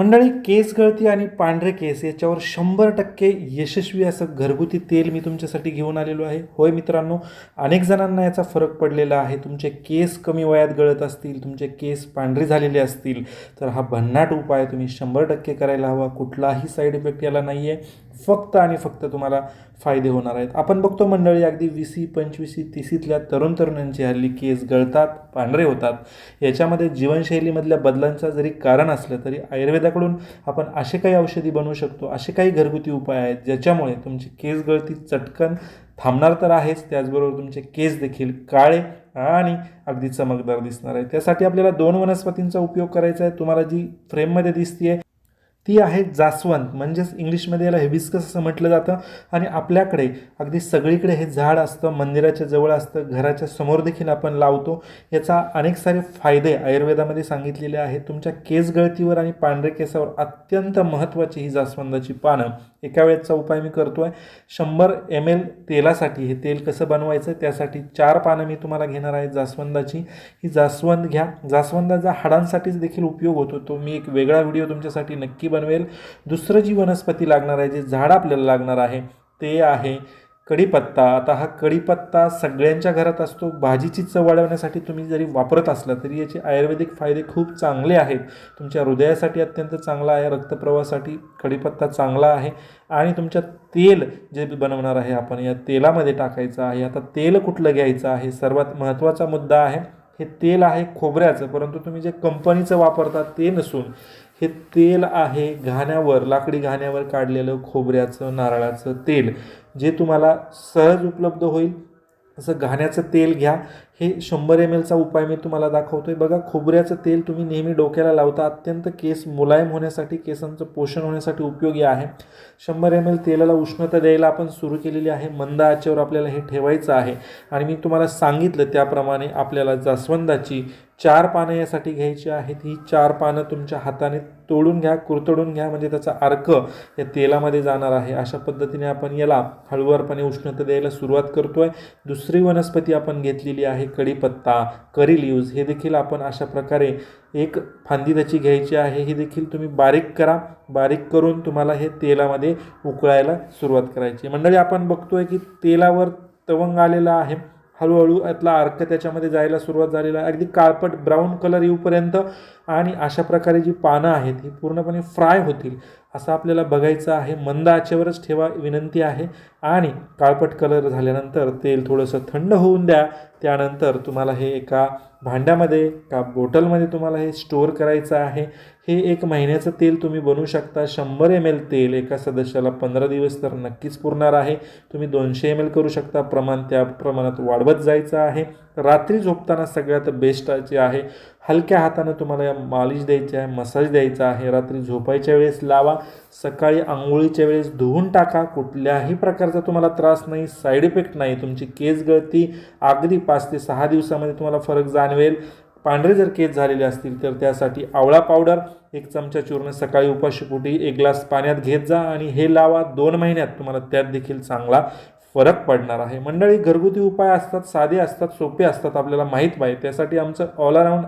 मंडळी केस गळती आणि पांढरे केस याच्यावर शंभर टक्के यशस्वी असं घरगुती तेल मी तुमच्यासाठी घेऊन आलेलो आहे. होय मित्रांनो अनेक जणांना याचा फरक पडलेला आहे. तुमचे केस कमी वयात गळत असतील तुमचे केस पांढरे झालेले असतील तर हा भन्नाट उपाय तुम्ही शंभर टक्के करायला हवा. कुठलाही साईड इफेक्ट याला नाही आहे फक्त आणि फक्त तुम्हाला फायदे होणार आहेत. आपण बघतो मंडळी अगदी वीसी पंचवीसी तिसीतल्या तरुण तरुणांची हल्ली केस गळतात पांढरे होतात. याच्यामध्ये जीवनशैलीमधल्या बदलांचा जरी कारण असलं तरी आयुर्वेदाकडून आपण असे काही औषधी बनवू शकतो असे काही घरगुती उपाय आहेत ज्याच्यामुळे तुमची केस गळती चटकन थांबणार तर आहेच. त्याचबरोबर तुमचे केस देखील काळे आणि अगदी चमकदार दिसणार आहे त्यासाठी आपल्याला दोन वनस्पतींचा उपयोग करायचा आहे. तुम्हाला जी फ्रेममध्ये दिसतीये ती आहे जास्वंत म्हणजेच इंग्लिशमध्ये याला हेबिस्कस असं म्हटलं जातं. आणि आपल्याकडे अगदी सगळीकडे हे झाड असतं मंदिराच्या जवळ असतं घराच्या समोर देखील आपण लावतो. याचा अनेक सारे फायदे आयुर्वेदामध्ये सांगितलेले आहेत. तुमच्या केस गळतीवर आणि पांढरे केसावर अत्यंत महत्त्वाची ही जास्वंदाची पानं. एका वेळेचा उपाय मी करतो आहे शंभर एम एल तेलासाठी हे तेल कसं बनवायचं त्यासाठी चार पानं मी तुम्हाला घेणार आहे जास्वंदाची. ही जास्वंद घ्या. जास्वंदाचा हाडांसाठीच देखील उपयोग होतो. तो मी एक वेगळा व्हिडिओ तुमच्यासाठी नक्की बनवेल. दुसरं जी वनस्पती लागणार आहे जे झाड आपल्याला लागणार आहे ते आहे कढीपत्ता. आता हा कढीपत्ता सगळ्यांच्या घरात असतो. भाजीची चव वाढवण्यासाठी तुम्ही जरी वापरत असला तरी याचे आयुर्वेदिक फायदे खूप चांगले आहेत. तुमच्या हृदयासाठी अत्यंत चांगला आहे. रक्तप्रवाहासाठी कढीपत्ता चांगला आहे. आणि तुमच्या तेल जे बनवणार आहे आपण या तेलामध्ये टाकायचं आहे. आता तेल कुठलं घ्यायचं आहे? सर्वात महत्त्वाचा मुद्दा आहे. हे तेल आहे खोबऱ्याचं. परंतु तुम्ही जे कंपनीचं वापरता ते नसून हे तेल आहे घाण्यावर लाकडी घाण्यावर काढलेलं खोबऱ्याचं नारळाचं तेल. जे तुम्हाला सहज उपलब्ध होईल असं घाण्याचं तेल घ्या. हे शंभर एम एलचा उपाय मी तुम्हाला दाखवतोय. बघा खोबऱ्याचं तेल तुम्ही नेहमी डोक्याला लावता. अत्यंत केस मुलायम होण्यासाठी केसांचं पोषण होण्यासाठी उपयोगी आहे. शंभर एम एल तेलाला उष्णता द्यायला आपण सुरू केलेली आहे. मंद आचेवर आपल्याला हे ठेवायचं आहे. आणि मी तुम्हाला सांगितलं त्याप्रमाणे आपल्याला जास्वंदाची चार पानं यासाठी घ्यायची आहेत. ही चार पानं तुमच्या हाताने तोडून घ्या कुरतडून घ्या म्हणजे त्याचा अर्क या तेलामध्ये जाणार आहे. अशा पद्धतीने आपण याला हळूवारपणे उष्णता द्यायला सुरुवात करतोय. दुसरी वनस्पती आपण घेतलेली आहे कढीपत्ता करी लिव्ज हे देखील आपण अशा प्रकारे एक फांदी त्याची घ्यायची आहे. ही देखील तुम्ही बारीक करा. बारीक करून तुम्हाला हे तेलामध्ये उकळायला सुरुवात करायची मंडळी आपण बघतोय की तेलावर तवंग आलेला आहे. हळूहळू यातला अर्क त्याच्यामध्ये जायला सुरुवात झालेला आहे. अगदी काळपट ब्राऊन कलर येऊपर्यंत आणि अशा प्रकारे जी पानं आहेत ही पूर्णपणे फ्राय होतील असं आपल्याला बघायचं आहे. मंद आचेवरच ठेवा विनंती आहे. आणि काळपट कलर झाल्यानंतर तेल थोडंसं थंड होऊन द्या. त्यानंतर तुम्हाला हे एका भांड्यामध्ये का बॉटलमध्ये तुम्हाला हे स्टोअर करायचं आहे. हे एक महिन्याचं तेल तुम्ही बनवू शकता. शंभर एम एल तेल एका सदस्याला पंधरा दिवस तर नक्कीच पुरणार आहे. तुम्ही दोनशे एम एल करू शकता. प्रमाण त्या प्रमाणात वाढवत जायचं आहे. रात्री झोपताना सगळ्यात बेस्ट जे आहे हलक्या हातानं तुम्हाला या मालिश द्यायची आहे मसाज द्यायचा आहे. रात्री झोपायच्या वेळेस लावा सकाळी आंघोळीच्या वेळेस धुवून टाका. कुठल्याही प्रकारचा तुम्हाला त्रास नाही साईड इफेक्ट नाही. तुमची केस गळती अगदी पाच ते सहा दिवसामध्ये तुम्हाला फरक जाणवेल. पांढरे जर केस झालेले असतील तर त्यासाठी आवळा पावडर एक चमचा चूर्ण सकाळी उपाशीपोटी एक ग्लास पाण्यात घेत जा आणि हे लावा. दोन महिन्यात तुम्हाला त्यात देखील चांगला फरक पडणार आहे. मंडळी घरगुती उपाय असतात साधे असतात सोपे असतात आपल्याला माहीत पाहिजे त्यासाठी आमचं ऑल अराऊंड